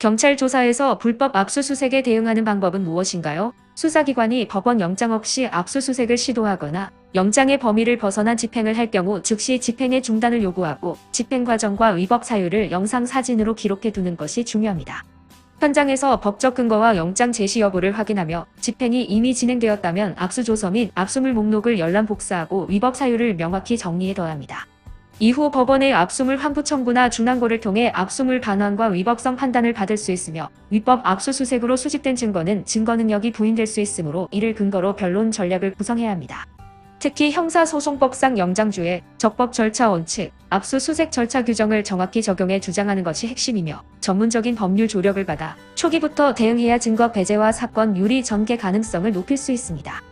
경찰 조사에서 불법 압수수색에 대응하는 방법은 무엇인가요? 수사기관이 법원 영장 없이 압수수색을 시도하거나 영장의 범위를 벗어난 집행을 할 경우 즉시 집행의 중단을 요구하고 집행 과정과 위법 사유를 영상 사진으로 기록해 두는 것이 중요합니다. 현장에서 법적 근거와 영장 제시 여부를 확인하며 집행이 이미 진행되었다면 압수조서 및 압수물 목록을 열람 복사하고 위법 사유를 명확히 정리해 둬야 합니다. 이후 법원의 압수물 환부 청구나 중앙고를 통해 압수물 반환과 위법성 판단을 받을 수 있으며 위법 압수수색으로 수집된 증거는 증거 능력이 부인될 수 있으므로 이를 근거로 변론 전략을 구성해야 합니다. 특히 형사소송법상 영장주의 적법 절차 원칙, 압수수색 절차 규정을 정확히 적용해 주장하는 것이 핵심이며 전문적인 법률 조력을 받아 초기부터 대응해야 증거 배제와 사건 유리 전개 가능성을 높일 수 있습니다.